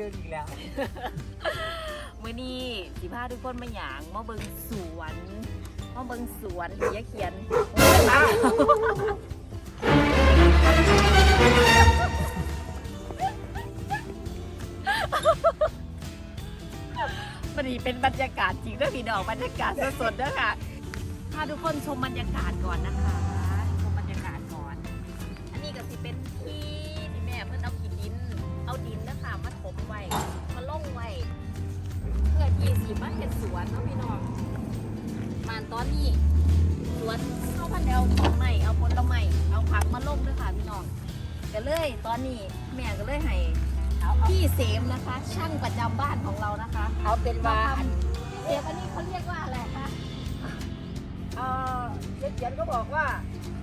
ดินอีกแล้ว มื่อนี้สิพาทุกคนมาหยางมาเบิงสวนมาเบิงสวนที่ยเขียนมันนี้เป็นบรรยากาศจริงเด้อพี่น้องบรรยากาศสดๆเด้อค่ะพาทุกคนชมบรรยากาศก่อนนะคะ ไว้มาล่งไว้เพื่อที่สิมาเห็ดสวนเนาะพี่น้องมานตอนนี้สวนเข้าพันธุ์เอาของใหม่เอาผลไม้เอาผักมาลงด้วยค่ะพี่น้องก็เลยตอนนี้แม่ก็เลยให้เอาเอาพี่เสมนะคะ ช่างประจำบ้านของเรานะคะ เอาเป็นว่าอันเสมอันนี้เขาเรียกว่าอะไรคะเอ่อเจ๊เขียนก็บอกว่า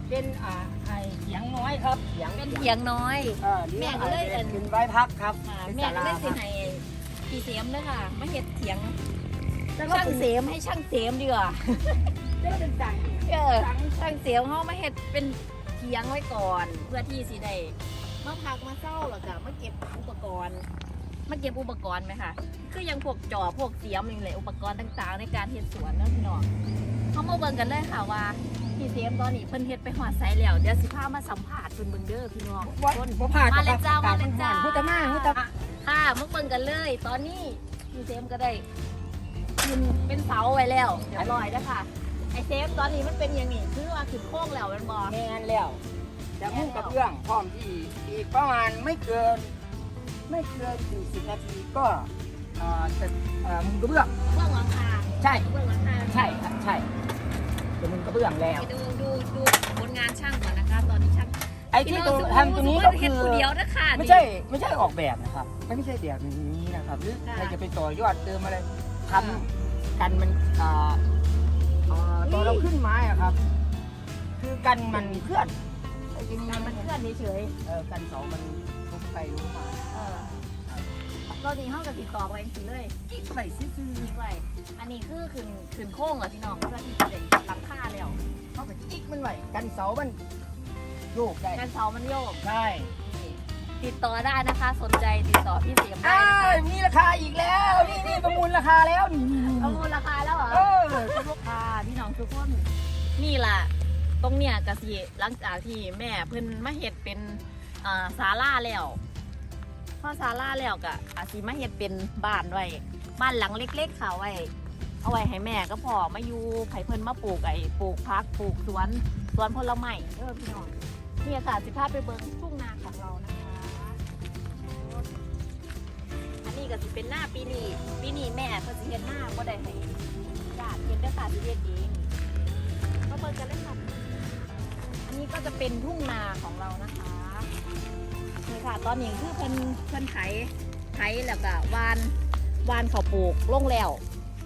เป็นอ่าไอเสียงน้อยครับเสียงเป็นเถียงน้อย เออหรือแม่ก็เลยอาจจะเป็นไว้พักครับอ่าเป็นแม่ศาก็ลาเลยสิครับให้พี่เสมเลยค่ะมาเห็ดเถียงแล้วก็ช่างเป็นเสมให้ช่างเสมดีกว่าแล้วก็เป็นจังเออทางเสียงเขามาเห็ดเป็นเคียงไว้ก่อน เพื่อที่สิได้มาพักมาเศร้าแล้วก็มาเก็บอุปกรณ์มาเก็บอุปกรณ์ไหมคะคืออยังพวกจอบพวกเสียมนี่แหละอุปกรณ์ต่างๆ ในการเฮ็ดสวนเนาะพี่น้องเขามาเบิ่งกันเลยค่ะว่า พี่เสียมตอนนี้เพิ่นเฮ็ดไปหอดไซแล้วเดี๋ยวสิพามาสัมภาษณ์เพิ่นเบิ่งเด้อพี่น้องว่าคนบ่ผ่านมาเลยจ้าอากาศมาเลยจ้าพุทธมาพุทธมาค่ะมาเบิ่งกันเลย ตอนนี้พี่เซมก็ได้ขึ้นเป็นเสาไว้แล้วเดี๋ยวลอยแล้วค่ะไอเซฟตอนนี้มันเป็นอย่างนี้คือว่าขึ้นโค้งแล้วแมันบอแมนแล้วจะมุ่งกับเรื่องพร้อมที่อีกประมาณไม่เกิน ไม่เกินสี่สิบนาทีก็เอ่อจะเอ่อมุงกระเบื้องเบื้องหลังคาใช่เบื้องหลังคาใช่ครับใช่จะมุงกระเบื้องแล้วไปดูดูดูผลงานช่างก่อนนะคะ ตอนนี้ช่างไอ้ที่ตัวทำตัวนี้ก็เห็คืนอตัวเดียวนะคะไม่ใช่ไม่ใช่ออกแบบนะครับ ไม่ไม่ใช่แบบนี้นะครับหรือค่ะใครจะไปต่อยอดเติมอะไรทำกันมันเอ่อเอ่อตอนเราขึ้นไม้อะครับ คือกันมันเคลื่อนไอ้ที่นี่นี่มันเคลื่อนเฉยเออกันเสามันลุกไปลุกมาๆเออ ตอนนี้ห้องกับติดต่อไปสิเลยกิ๊กไปซื่อนี่ไว้อันนี้คือขึ้นขึ้นโค้งเหรอพี่น้องเพื่อที่จะได้หลังคาแล้วๆเข้าไปกิ๊กมันไว้กันเสามันโยกได้การเสามันโยกใช่ติดต่อได้นะคะ สนใจติดต่อพี่เสียมได้อ้านะคะวมีราคาอีกแล้วนี่นี่ประมูลราคาแล้วนี่นี่นี่ประมูลราคาแล้วเหรอ เออขอบคุณค่ะพี่น้องทุกคนนี่ล่ะ ตรงเนี้ยกสิหลังจากที่แม่เพิ่นมาเฮ็ดเป็นอ่าศาลาแล้ว พอศาลาแล้วก็อาจสิมาเฮ็ดเป็นบ้านไว้บ้านหลังเล็ก ๆ ค่ะไว้ เอาไว้ให้แม่ก็พอมาอยู่ไผเพิ่นมาปลูกไอ้ปลูกพักปลูกสวนสวนผลไม้เด้อพี่น้องนี่ค่ะสิพาไปเบิ่งทุ่งนาของเรานะคะ อันนี้ก็สิเป็นหน้าปีนี้ปีนี้แม่เพิ่นสิเฮ็ดหน้าบ่ได้ให้ญาติเฮ็ดได้อค่ะสิเฮ็ดเองมาเบิ่งกันเลยค่ะอันนี้ก็จะเป็นทุ่งนาของเรานะคะ นี่ค่ะ ตอนนี้คือเพิ่นเพิ่นไถไถแล้วก็วานวานข้าวปลูกลงแล้ว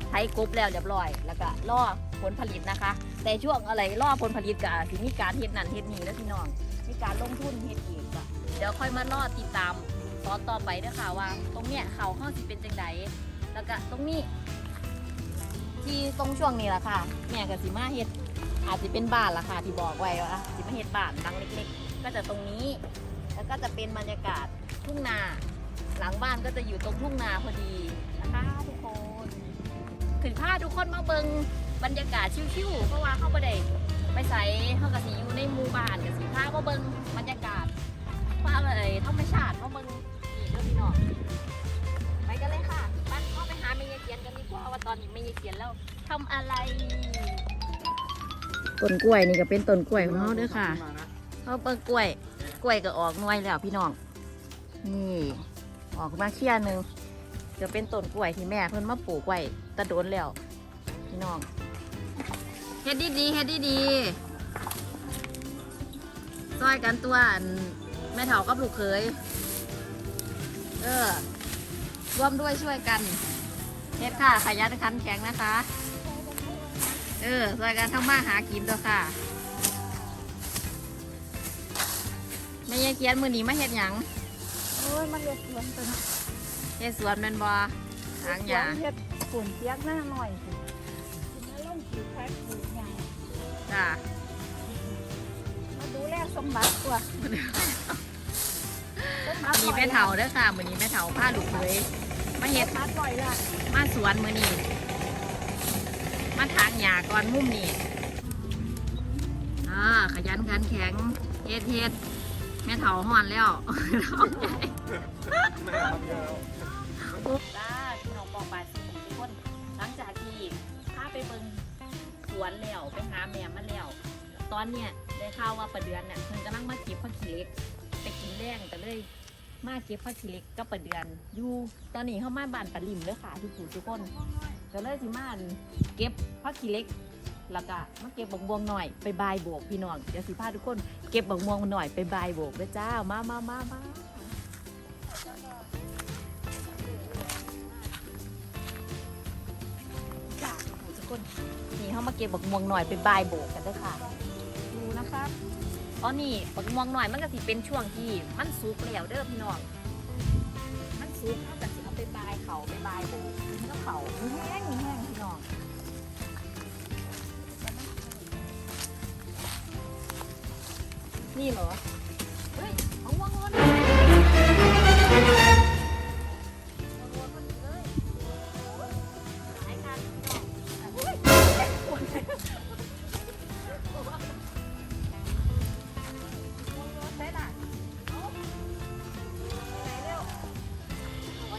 ไถกบแล้วเรียบร้อย แล้วก็รอผลผลิตนะคะ แต่ช่วงอะไรรอผลผลิตก็สิมีการเฮ็ดนั่นเฮ็ดนี่แล้วพี่น้องมีการลงทุนเฮ็ดอีกก็เดี๋ยวค่อยมารอติดตามตอนต่อไปเด้อค่ะว่า ตรงเนี้ยเขาห้องสิเป็นจังไดแล้วก็ตรงนี้ ที่ตรงช่วงนี้แหละค่ะแม่กับสิมาเฮ็ดอาจจะเป็นบ้านละค่ะที่บอกไว้ว่าสิมาเฮ็ดบ้านหลังเล็ก ๆ ก็จะตรงนี้ แล้วก็จะเป็นบรรยากาศทุ่งนา หลังบ้านก็จะอยู่ตรงทุ่งนาพอดีนะคะทุกคนถึงพาทุกคนมาเบิงบรรยากาศชิวๆเพราะว่าเข้าไปได้ไปใส่เข้ากับสิอยู่ในหมู่บ้านกับสิพามาเบิงบรรยากาศว่าอะไรธรรมชาติเพราะมันนี่เรื่องพี่น้องไปกันเลยค่ะบ้านเข้าไปหาเมยเขียนกันดีกว่าว่าตอนนี้เมยเขียนแล้วทำอะไรต้นกล้วยนี่ก็เป็นต้นกล้วยของเขาเด้อค่ะเขาเปิดกล้วย กล้วยก็ออกหน่วยแล้วพี่น้อง นี่ ออกมาเชี่ยหนึ่งจะเป็นต้นกล้วยที่แม่เพิ่นมาปลูกไว้แตะโดนแล้ว พี่น้องเฮ็ดดีดีๆเฮ็ดดีดีๆซอยกันตัวแม่เถากับลูกเคย เออร่วมด้วยช่วยกันเฮ็ดค่ะขยันขันแข็งนะคะ เออช่วยกันทำมาหากินตัวค่ะายเกียนมือนี้มาเฮ็ดหยังโอ้ยมันเลือดสวนตัวนี้เฮ็ดสวนแม่นบ่หางหยาเลือดฝุ่นเปียกหน้าหน่อยสิมาลงผิวแพ็คผิวใหญ่จ้ามาดูแลสมบัติกว่าสมมีแม่เถาเด้อค่ะมื้อนี้แม่เถาผ้าลูกเคยมาเฮ็ดมาปล่อยละมาสวนมื้อนี้มาทางหญ้าก่อนมุมนี้อ่าขยันขันแข็งเฮ็ดเฮ็ด แม่เถาฮ้อนแล้วท้องใหญ่จ้าพี่น้องปองปลาสีทุกคนหลังจากที่พาไปเบิ่งสวนแล้วไปหาแม่มาแล้ว ตอนเนี้ยได้ข่าวว่าประเดือนเนี่ยเพิ่นกำลังมาเก็บผักขี้เล็กไปกินแรงก็เลยมาเก็บผักขี้เล็กกับประเดือนอยู่ตอนนี้เข้ามาบ้านปลาลิมเลยค่ะทุกผู้ทุกคนก็เลยสิมาเก็บผักขี้เล็กแล้วก็มาเก็บบักม่วงหน่อยไปบายโบกพี่น้องเดี๋ยวสิพาทุกคน เก็บบักม่วงหน่อยไปบายโบกเลยจ้า มามามามาจ้าทุกคนนี่เขามาเก็บบักม่วงหน่อยไปบายโบกกันเด้อค่ะ ดูนะคะตอนนี้บักม่วงหน่อยมันก็สิเป็นช่วงที่มันสุกแล้วเด้อพี่น้อง มันสุกเขาก็สิเอาไปบายเขาไปบายโบกกินกับเขาแห้งแห้ง นี่เหรอ เฮ้ยเอาวางงอนวางงอนมันเลยหายกันพี่น้องอุ้ยใช่ล่ะเอาไหนเร็วเอาว่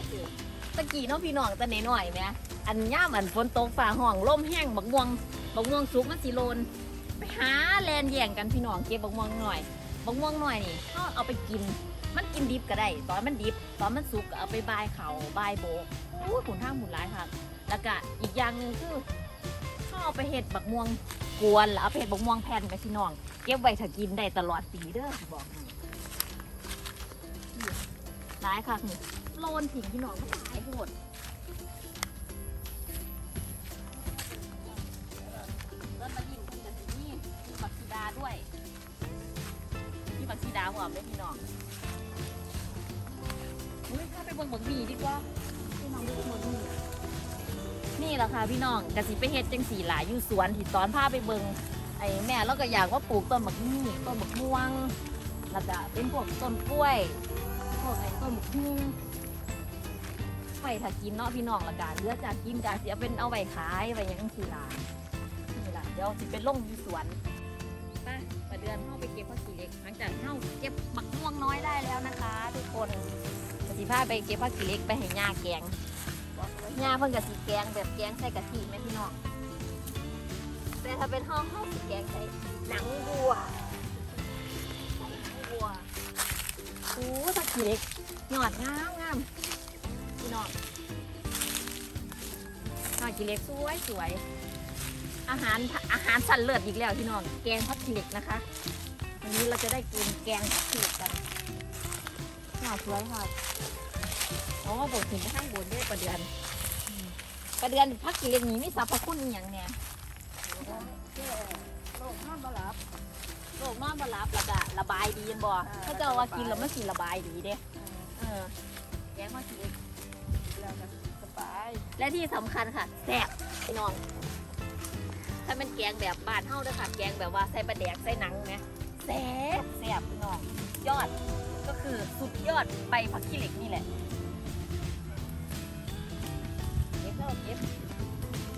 ตะกี้น้องพี่น้องตะเนหน่อยไหมอันย่ามอันฝนตกฝ่าห้องล่มแห้งบักม่วงบักม่วงสุกมันสิโลน หาแลนแย่งกันพี่น้องเก็บบักม่วงหน่อยบักม่วงหน่อยนี่เขาเอาไปกิน มันกินดิบก็ได้ ตอนมันดิบ ตอนมันสุกก็เอาไปบายเขาบายโบกอู้ขุนทางหมุนหลายค่ะแล้วก็อีกอย่างหนึ่งคือเขาเอาไปเห็ดบักม่วงกวนแล้วเอาไปเห็ดบักม่วงแผ่นไปพี่น้อง เก็บไว้ถ้ากินได้ตลอดปีเด้อบอกให้นี่หลายค่ะโลนถิงพี่น้องมันหลายโหด บักซีดาหอมด้พี่น้องอุ้ยข้าไปเบิ่งบักหมี่ดีกว่าพี่น้องดูบักหมี่นี่แหละค่ะพี่น้องกะสิไปเฮ็ดจังสีหลายอยู่สวนที่ตอนพาไปเบิงไอ้แม่เราก็อยากว่าปลูกต้นบักมี่ต้นบักม่วงแล้วก็เป็นพวกต้นกล้วยพวกไอ้ต้นบักฮุ่งไปถ้ากินเนาะพี่น้องละกันเลือจากกินกะสิเอาเป็นเอาไว้ขายไว้ยังสีหลายนี่แหละเดี๋ยวสิเป็นลงอยู่สวน เดือนเข้าไปเก็บผักชีเล็ก หลังจากเข้าเก็บบักม่วงน้อยได้แล้วนะคะ ทุกคนกสิพาไปเก็บผักชีเล็กไปให้ย่าแกงย่าเพิ่งกะสิแกงแบบแกงใส่กะทิไหมพี่น้องแต่ถ้าเป็นห้องห้องสิแกงใส่หนังวัวใส่หนังวัวโอ้ผักชีเล็กหยอดงามงามพี่น้องผักชีเล็กสวยสวย อาหารอาหารสันเลิศอีกแล้วพี่น้อง แกงพักขี้เหล็กนะคะ วันนี้เราจะได้กินแกงพักขี้เหล็กกันน่าสวยค่ะอ๋อบอกถึงข้างบนด้วยประเดือนอืมประเดือนพักขี้เหล็กนี้มีสรรพคุณอหย่างเนี่ยโรคห้ามมาหลับโรคนอนบ่รับแล้วก็ระบายดีนบ่อ่าถ้าเจะว่ากินแล้วมันสิระบายดีเด้เออแกงพักขี้เหล็กแล้วก็สบาย และที่สำคัญค่ะแซ่บพี่น้อง ถ้าเป็นแกงแบบบ้านเฮาเด้อค่ะ แกงแบบว่าใส่ปลาแดกใส่หนังไหมแซ่บแซ่บพี่น้อง ยอดก็คือสุดยอดใบผักขี้เหล็กนี่แหละเก็บแล้วเก็บ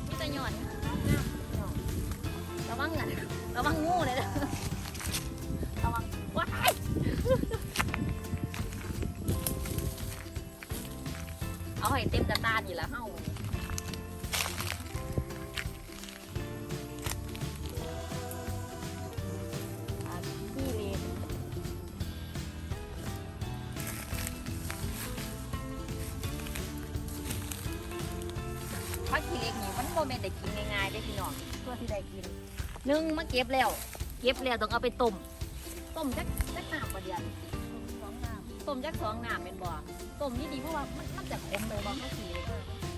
นี่แต่ยอดงามๆพี่น้องระวังนะระวังงูเลยนะระวังว้ายเอาให้เต็มกระตานี่ละเฮา ที่ได้กินหนึ่งมาเก็บแล้ว เก็บแล้วต้องเอาไปต้ม ต้มจักจักน้ำประเดี๋ยวสองน้ต้มจักสองน้ำเป็นบ่อต้มนี่ดีเพราะว่ามันมันจะขมเลยบ่พักขี้เล็ก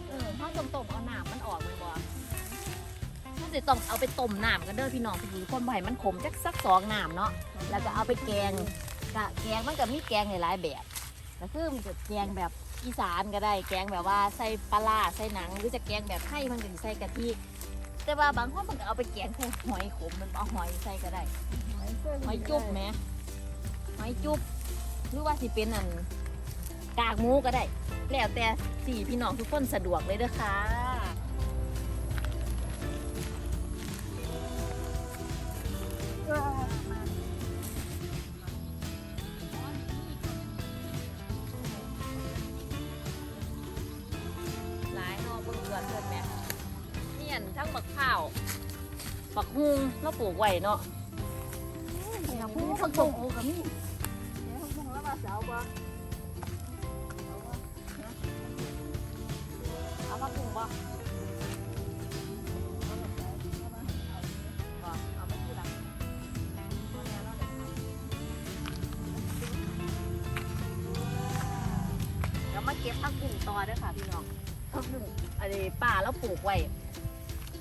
เออเขาต้มต้มเอาน้ำมันออกเป็นบ่เขาจะต้องเอาไปต้มน้ำกันเด้อพี่น้องพี่คนบ่ให้มันขมจักสักสองน้ำเนาะ แล้วก็เอาไปแกงกะแกงมันก็มีแกงหลายแบบก็คือมันจะแกงแบบอีสานก็ได้ แกงแบบว่าใส่ปลาใส่หนัง หรือจะแกงแบบไทยมันก็สิใส่กะทิ แต่ว่าบางคนมันก็เอาไปแกงใส่หอยขมมันเอาหอยใส่ก็ได้ หอยจุ๊บไหมหอยจุ๊บหรือว่าสิเป็นอันกากหมูก็ได้ แล้วแต่สี่พี่น้องทุกคนสะดวกเลยเด้อค่ะหลายเนอเบิ่งเดือนเพิ่นแหม่ เนียนทั้งบักข้าวบักฮุงเราปลูกไว้เนาะผู้ผักบุ้งโอ้กับมีเดี๋ยวผักตงแล้วมาเสาบ่เอาผักบุ้งบ่บ่เอาปลังเดี๋ยวมาเก็บผักบุ้งต่อเด้อค่ะพี่น้องผักบุ้งอะไรป่าแล้วปลูกไว้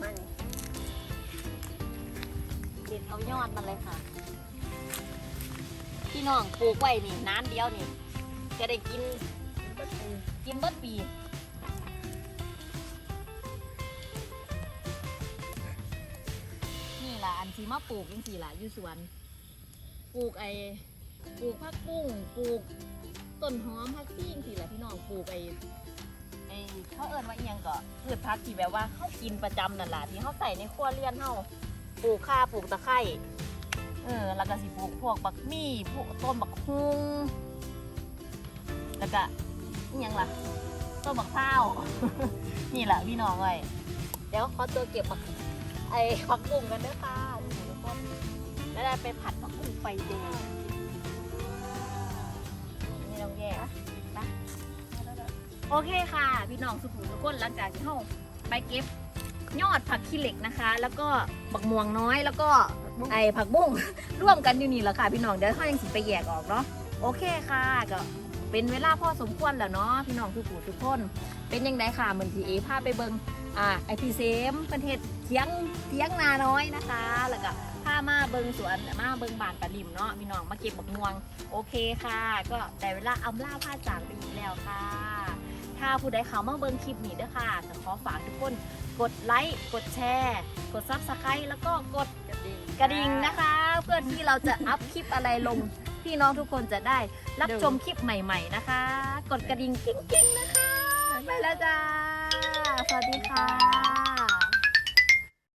มันเด็ดเอายอดมันเลยค่ะ พี่น้องปลูกไว้นี่น้านเดียวนี่ จะได้กินกินเบิดปีนี่ล่ะอันที่มาปลูกจังสี่ล่ะอยู่สวนปลูกไอ้ปลูกผักบุ้งปลูกต้นหอมผักซีจังสี่ล่ะพี่น้องปลูกไอ้ไอ้ เขาเอิ้นว่าเอียงก็พืชผักที่แบบว่าเขากินประจำนั่นแหละที่เขาใส่ในครัวเรือนเฮาปลูกข่าปลูกตะไคร้เออแล้วก็สิปลูกพวกบักมี่พวกต้นบักฮุงแล้วก็อียังล่ะต้นบักข้าว นี่แหละพี่น้องเอ้ยเดี๋ยวขอตัวเก็บบักไอ้ผักบุ้งกันเด้อค่ะทุกคนแล้วได้ไปผัดผักบุ้งไฟแดง โอเคค่ะ พี่น้องสุขุมทุกคนหลังจากที่เราไปเก็บยอดผักขี้เหล็กนะคะ แล้วก็บักม่วงน้อยแล้วก็ไอผักบุ้ง ร่วมกันอยู่นี่แหละค่ะ พี่น้องเดี๋ยวเขายังสิไปแยกออกเนาะโอเคค่ะก็เป็นเวลาพอสมควรแล้วเนาะพี่น้องทุกผู้ทุกคนเป็นยังไงค่ะเหมือนทีเอพาไปเบิงอ่าไอพีเซมเป็นเห็ดเทียงเทียงนาน้อยนะคะ แล้วก็พามาเบิงสวนมาเบิงบานปลาลิมเนาะพี่น้องมาเก็บบักม่วง โอเคค่ะ ก็แต่เวลาอำลาผ้าจากไปอีกแล้วค่ะ ถ้าผู้ใดเขามาเบิงคลิปนี้เด้อค่ะก็ขอฝากทุกคนกดไลค์กดแชร์กดซับสไครต์แล้วก็กดกระดิงกระดิ่งนะคะ เพื่อที่เราจะอัพคลิปอะไรลง พี่น้องทุกคนจะได้รับชมคลิปใหม่ๆนะคะ กดกระดิ่งกิ๊งๆนะคะ ไปแล้วจ้า สวัสดีค่ะ